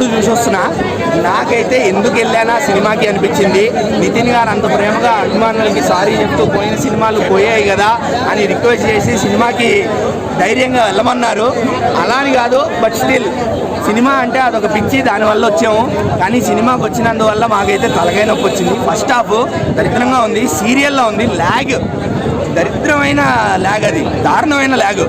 ఇప్పుడు చూసొస్తున్నా నాకైతే ఎందుకు వెళ్ళానా సినిమాకి అనిపించింది. నితిన్ గారు అంత ప్రేమగా అభిమానులకి సారీ చెప్తూ పోయిన సినిమాలు పోయాయి కదా అని రిక్వెస్ట్ చేసి సినిమాకి ధైర్యంగా వెళ్ళమన్నారు. అలా అని కాదు బట్ స్టిల్ సినిమా అంటే అదొక పిచ్చి దానివల్ల వచ్చాము. కానీ సినిమాకి వచ్చినందువల్ల మాకైతే తలకాయ నొప్పి వచ్చింది. ఫస్ట్ హాఫ్ దరిద్రంగా ఉంది సీరియల్లో ఉంది ల్యాగ్ దరిద్రమైన ల్యాగ్ అది. దారుణమైన ల్యాగ్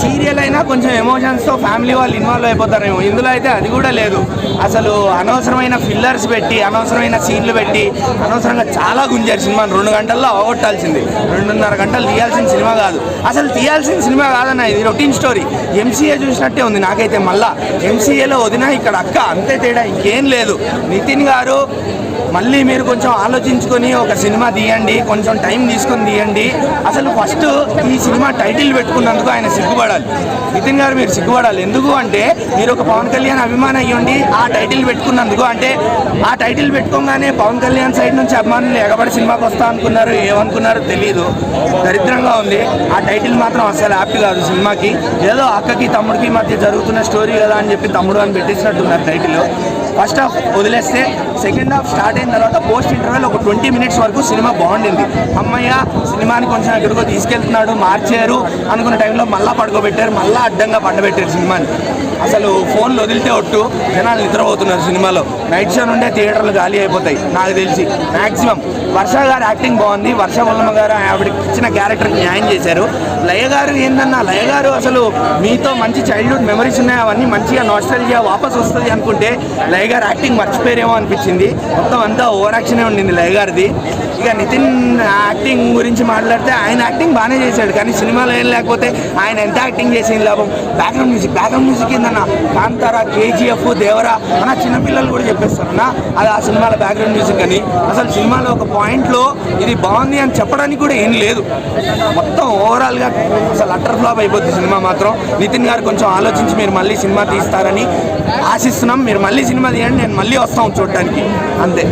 సీరియల్ అయినా కొంచెం ఎమోషన్స్తో ఫ్యామిలీ వాళ్ళు ఇన్వాల్వ్ అయిపోతారేమో. ఇందులో అయితే అది కూడా లేదు. అసలు అనవసరమైన ఫిల్లర్స్ పెట్టి అనవసరమైన సీన్లు పెట్టి అనవసరంగా చాలా గుంజారు సినిమాని. రెండు గంటల్లో అవగొట్టాల్సింది. రెండున్నర గంటలు తీయాల్సిన సినిమా కాదు. అసలు తీయాల్సిన సినిమా కాదన్న ఇది రొటీన్ స్టోరీ ఎంసీఏ చూసినట్టే ఉంది నాకైతే మళ్ళా. ఎంసీఏలో వదిన ఇక్కడ అక్క. అంతే తేడా ఇంకేం లేదు. నితిన్ గారు మళ్ళీ మీరు కొంచెం ఆలోచించుకొని ఒక సినిమా తీయండి కొంచెం టైం తీసుకొని తీయండి. అసలు ఫస్ట్ ఈ సినిమా టైటిల్ పెట్టుకున్నందుకు ఆయన సిగ్గుపడాలి. నితిన్ గారు మీరు సిగ్గుపడాలి. ఎందుకు అంటే మీరు ఒక పవన్ కళ్యాణ్ అభిమాని అయ్యండి ఆ టైటిల్ పెట్టుకున్నందుకు అంటే ఆ టైటిల్ పెట్టుకోగానే పవన్ కళ్యాణ్ సైడ్ నుంచి అభిమానులు ఎగబడి సినిమాకి వస్తా అనుకున్నారు ఏమనుకున్నారో తెలియదు దరిద్రంగా ఉంది. ఆ టైటిల్ మాత్రం అసలు హ్యాపీ కాదు సినిమాకి. ఏదో అక్కకి తమ్ముడికి మధ్య జరుగుతున్న స్టోరీ కదా అని చెప్పి తమ్ముడు అని పెట్టేసినట్టున్నారు టైటిల్ ఫస్ట్ హాఫ్ వదిలేస్తే సెకండ్ హాఫ్ స్టార్ట్ అయిన తర్వాత పోస్ట్ ఇంటర్వెల్ ఒక ట్వంటీ మినిట్స్ వరకు సినిమా బాగుండింది. అమ్మయ్య సినిమాని కొంచెం ఎక్కడికో తీసుకెళ్తున్నాడు మార్చారు అనుకున్న టైంలో మళ్ళా పడుకోబెట్టారు మళ్ళా అడ్డంగా పండబెట్టారు సినిమాని. అసలు ఫోన్లు వదిలితే ఒట్టు జనాలు నిద్రపోతున్నారు సినిమాలో. నైట్ షో నుండే థియేటర్లు ఖాళీ అయిపోతాయి నాకు తెలిసి. మ్యాక్సిమం వర్ష గారు యాక్టింగ్ బాగుంది. వర్ష వల్లమ్మ గారు ఆవిడకి ఇచ్చిన క్యారెక్టర్కి న్యాయం చేశారు. లయ గారు ఏందన్నా లయ గారు అసలు మీతో మంచి చైల్డ్హుడ్ మెమరీస్ ఉన్నాయి అవన్నీ మంచిగా నాస్టల్జియా వాపస్ వస్తుంది అనుకుంటే లయ లయగారు యాక్టింగ్ మర్చిపోయారేమో అనిపించింది. మొత్తం అంతా ఓవర్ యాక్షనే ఉండింది లయగారిది ఇక నితిన్ యాక్టింగ్ గురించి మాట్లాడితే ఆయన యాక్టింగ్ బాగానే చేశాడు కానీ సినిమాలో ఏం లేకపోతే ఆయన ఎంత యాక్టింగ్ చేసిన లాభం? బ్యాక్గ్రౌండ్ మ్యూజిక్ బ్యాక్గ్రౌండ్ మ్యూజిక్ ఏందన్న? కాంతారా కేజీఎఫ్ దేవరా అన్న చిన్నపిల్లలు కూడా చెప్పేస్తారు అన్న? అది ఆ సినిమాలో బ్యాక్గ్రౌండ్ మ్యూజిక్ అని. అసలు సినిమాలో ఒక పాయింట్లో ఇది బాగుంది అని చెప్పడానికి కూడా ఏం లేదు. మొత్తం ఓవరాల్గా అసలు అట్టర్ ఫ్లాప్ అయిపోద్ది సినిమా మాత్రం. నితిన్ గారు కొంచెం ఆలోచించి మీరు మళ్ళీ సినిమా తీస్తారని ఆశిస్తున్నాం. మీరు మళ్ళీ సినిమా తీయండి నేను మళ్ళీ వస్తాం చూడడానికి అంతే.